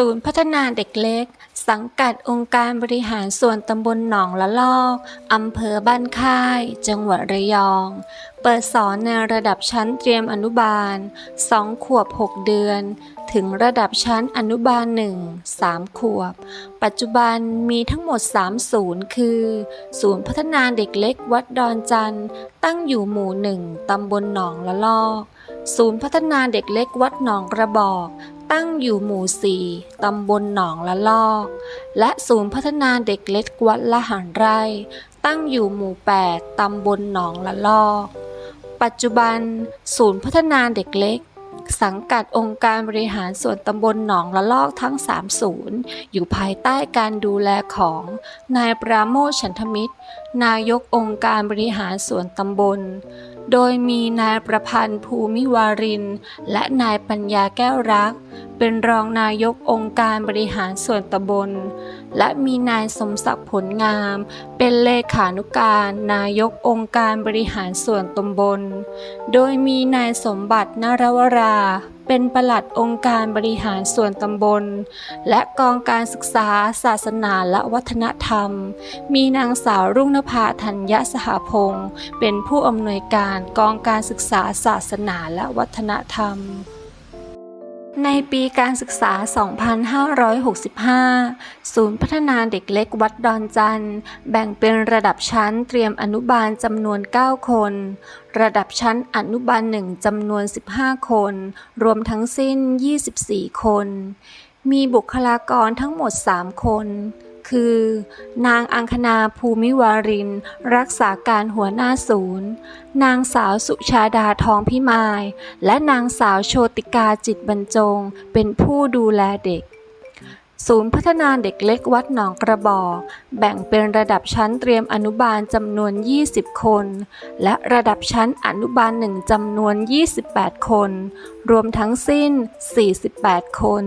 ศูนย์พัฒนาเด็กเล็ก สังกัดองค์การบริหารส่วนตำบลหนองละลอกอำเภอบ้านค่าย จังหวัดระยอง เปิดสอนในระดับชั้นเตรียมอนุบาล 2 ขวบ 6 เดือน ถึงระดับชั้นอนุบาล 1 3 ขวบ ปัจจุบันมีทั้งหมด 3 ศูนย์คือ ศูนย์พัฒนาเด็กเล็กวัดดอนจันทร์ตั้งอยู่หมู่ 1ตำบลหนองละลอกศูนย์พัฒนาเด็กเล็กวัดหนองกระบอก ตั้งอยู่หมู่4ตำบลหนองละลอก และศูนย์พัฒนาเด็กเล็กวัดละหันไร่ ตั้งอยู่หมู่ 8 ตำบลหนองละลอก ปัจจุบัน ศูนย์พัฒนาเด็กเล็ก สังกัดองค์การบริหารส่วนตำบลหนองละลอกทั้ง 3 ศูนย์ อยู่ภายใต้การดูแลของ นายปราโมชฉันทมิตร นายกองค์การบริหารส่วนตำบล โดยมีนายประพันธ์ภูมิวาริน และนายปัญญาแก้วรัก เป็นรองนายกองค์การบริหารส่วนตำบล และมีนายสมศักดิ์ผลงาม เป็นเลขานุการนายกองค์การบริหารส่วนตำบล โดยมีนายสมบัตินรวรา เป็นประหลัดองค์การบริหารส่วนตำบล และกองการศึกษา ศาสนาและวัฒนธรรม มีนางสาวรุ่งนภาธัญญสหพงศ์เป็นผู้อำนวยการกองการศึกษาศาสนาและวัฒนธรรม ในปีการศึกษา 2565 ศูนย์พัฒนาเด็กเล็กวัดดอนจัน แบ่งเป็นระดับชั้นเตรียมอนุบาลจำนวน 9 คน ระดับชั้นอนุบาล1จำนวน 15 คน รวมทั้งสิ้น 24 คน มีบุคลากรทั้งหมด 3 คน คือ นางอังคณาภูมิวาริน รักษาการหัวหน้าศูนย์ นางสาวสุชาดาทองพิมาย และนางสาวโชติกาจิตบรรจง เป็นผู้ดูแลเด็ก ศูนย์พัฒนาเด็กเล็กวัดหนองกระบอก แบ่งเป็นระดับชั้นเตรียมอนุบาลจำนวน 20 คน และระดับชั้นอนุบาล1จำนวน 28 คน รวมทั้งสิ้น 48 คน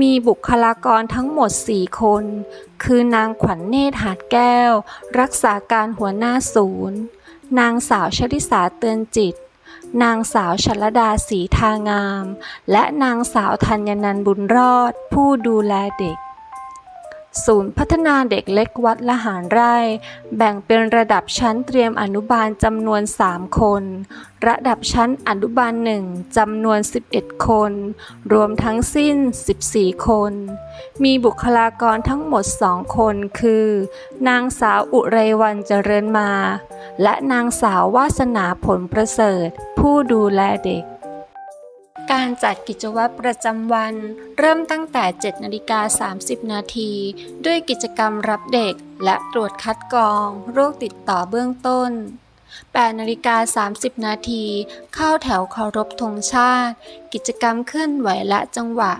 มีบุคลากรทั้งหมด 4 คน คือนางขวัญเนตรหาดแก้ว รักษาการหัวหน้าศูนย์ นางสาวชลิสาเตือนจิต นางสาวชลดาศรีทางาม และนางสาวธัญนันบุญรอด ผู้ดูแลเด็ก ศูนย์พัฒนาเด็กเล็กวัดละหารไร่ แบ่งเป็นระดับชั้นเตรียมอนุบาลจำนวน 3 คน ระดับชั้นอนุบาล1จำนวน 11 คน รวมทั้งสิ้น 14 คน มีบุคลากรทั้งหมด 2 คนคือ นางสาวอุไรวันเจริญมา และนางสาววาสนาผลประเสริฐ ผู้ดูแลเด็ก การจัดกิจวัตรประจำวัน เริ่มตั้งแต่ 7นาฬิกา30 นาที ด้วยกิจกรรมรับเด็ก และตรวจคัดกรอง โรคติดต่อเบื้องต้น8นาฬิกา30 นาที เข้าแถวเคารพธงชาติ กิจกรรมเคลื่อนไหวและจังหวะ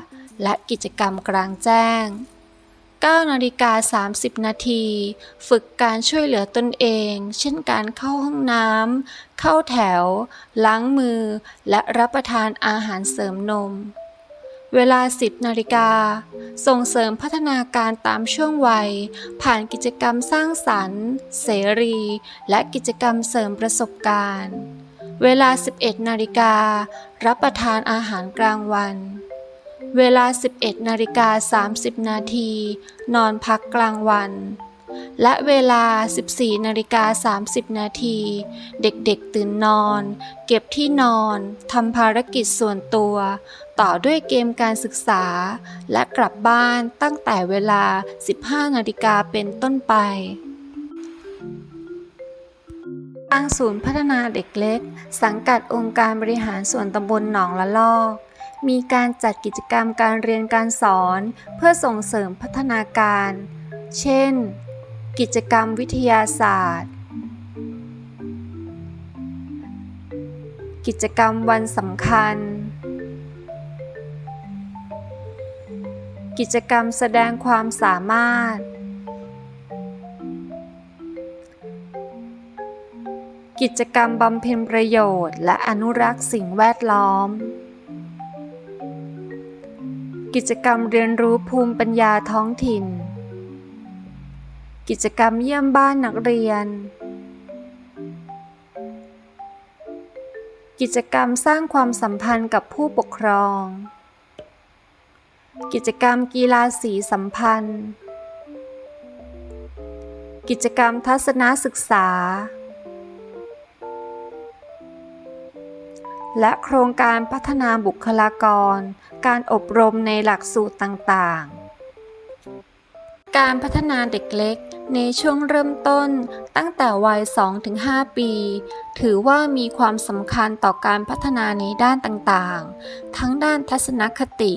และกิจกรรมกลางแจ้ง 9นาฬิกา30 นาที ฝึกการช่วยเหลือตนเอง เช่นการเข้าห้องน้ำ เข้าแถว ล้างมือ และรับประทานอาหารเสริมนม เวลา 10 นาฬิกา ส่งเสริมพัฒนาการตามช่วงวัย ผ่านกิจกรรมสร้างสรรค์ เสรี และกิจกรรมเสริมประสบการณ์ เวลา 11 นาฬิกา รับประทานอาหารกลางวัน เวลา 11นาฬิกา30 นาที นอนพักกลางวัน และเวลา 14นาฬิกา30 นาที เด็กๆตื่นนอน เก็บที่นอน ทำภารกิจส่วนตัว ต่อด้วยเกมการศึกษา และกลับบ้านตั้งแต่เวลา 15นาฬิกาเป็นต้นไปทางศูนย์พัฒนาเด็กเล็ก สังกัดองค์การบริหารส่วนตำบลหนองละลอก มีการจัดกิจกรรมการเรียนการสอน เพื่อส่งเสริมพัฒนาการ เช่น กิจกรรมวิทยาศาสตร์ กิจกรรมวันสำคัญ กิจกรรมแสดงความสามารถ กิจกรรมบำเพ็ญประโยชน์ และอนุรักษ์สิ่งแวดล้อม กิจกรรมเรียนรู้ภูมิปัญญาท้องถิ่น กิจกรรมเยี่ยมบ้านนักเรียน กิจกรรมสร้างความสัมพันธ์กับผู้ปกครอง กิจกรรมกีฬาสีสัมพันธ์ กิจกรรมทัศนศึกษา และโครงการพัฒนาบุคลากร การอบรมในหลักสูตรต่างๆ การพัฒนาเด็กเล็กในช่วงเริ่มต้นตั้งแต่วัย 2-5 ปี ถือว่ามีความสำคัญต่อการพัฒนาในด้านต่างๆ ทั้งด้านทัศนคติ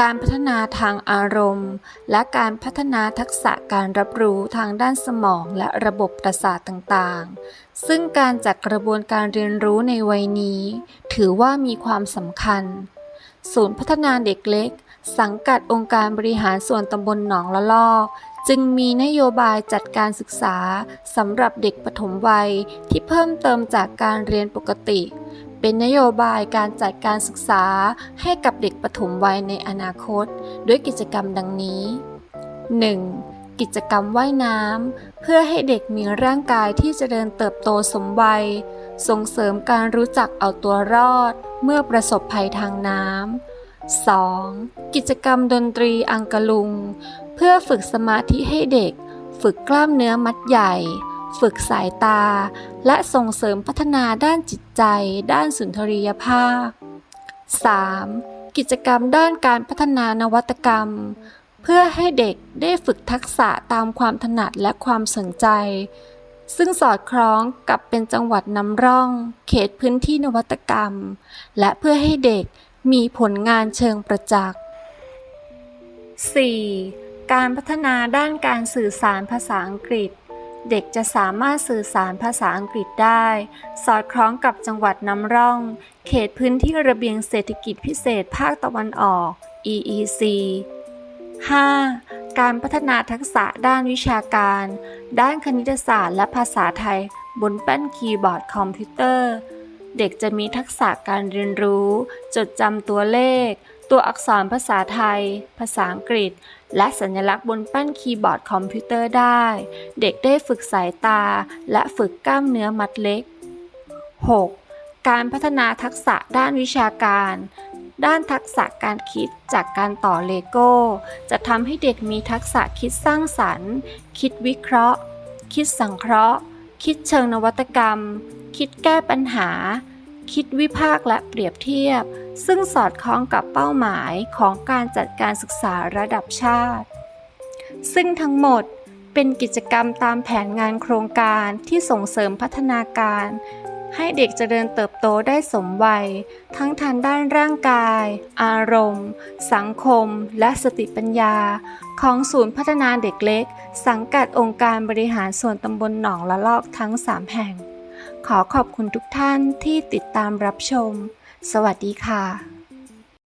การพัฒนาทางอารมณ์ และการพัฒนาทักษะการรับรู้ทางด้านสมองและระบบประสาทต่างๆ ซึ่งการจัดกระบวนการเรียนรู้ในวัยนี้ ถือว่ามีความสำคัญ ศูนย์พัฒนาเด็กเล็ก สังกัดองค์การบริหารส่วนตำบลหนองละลอกจึงมีนโยบายจัดการศึกษาสำหรับเด็กปฐมวัยที่เพิ่มเติมจากการเรียนปกติ เป็นนโยบายการจัดการศึกษาให้กับเด็กปฐมวัยในอนาคต ด้วยกิจกรรมดังนี้ 1. กิจกรรมว่ายน้ำ เพื่อให้เด็กมีร่างกายที่จเจริญเติบโตสมวัย ส่งเสริมการรู้จักเอาตัวรอด เมื่อประสบภัยทางน้ำ 2. กิจกรรมดนตรีอังกะลุง เพื่อฝึกสมาธิให้เด็ก ฝึกกล้ามเนื้อมัดใหญ่ ฝึกสายตา และส่งเสริมพัฒนาด้านจิตใจ ด้านสุนทรียภาพ 3. กิจกรรมด้านการพัฒนานวัตกรรม เพื่อให้เด็กได้ฝึกทักษะตามความถนัดและความสนใจ ซึ่งสอดคล้องกับเป็นจังหวัดนำร่อง เขตพื้นที่นวัตกรรม และเพื่อให้เด็กมีผลงานเชิงประจักษ์ 4. การพัฒนาด้านการสื่อสารภาษาอังกฤษ เด็กจะสามารถสื่อสารภาษาอังกฤษได้ สอดคล้องกับจังหวัดนำร่อง เขตพื้นที่ระเบียงเศรษฐกิจพิเศษภาคตะวันออก EEC 5. การพัฒนาทักษะด้านวิชาการ ด้านคณิตศาสตร์และภาษาไทย บนแป้นคีย์บอร์ดคอมพิวเตอร์ เด็กจะมีทักษะการเรียนรู้ จดจำตัวเลข ตัวอักษรภาษาไทย ภาษาอังกฤษ และสัญลักษณ์บนแป้นคีย์บอร์ดคอมพิวเตอร์ได้ เด็กได้ฝึกสายตา และฝึกกล้ามเนื้อมัดเล็ก 6. การพัฒนาทักษะด้านวิชาการ ด้านทักษะการคิดจากการต่อเลโก้ จะทำให้เด็กมีทักษะคิดสร้างสรรค์ คิดวิเคราะห์ คิดสังเคราะห์ คิดเชิงนวัตกรรม คิดแก้ปัญหา คิดวิพากษ์และเปรียบเทียบ ซึ่งสอดคล้องกับเป้าหมายของการจัดการศึกษาระดับชาติ ซึ่งทั้งหมดเป็นกิจกรรมตามแผนงานโครงการที่ส่งเสริมพัฒนาการ ให้เด็กเจริญเติบโตได้สมวัย ทั้งทางด้านร่างกาย อารมณ์ สังคม และสติปัญญา ของศูนย์พัฒนาเด็กเล็ก สังกัดองค์การบริหารส่วนตำบลหนองละลอกทั้ง 3 แห่ง ขอขอบคุณทุกท่านที่ติดตามรับชม สวัสดีค่ะ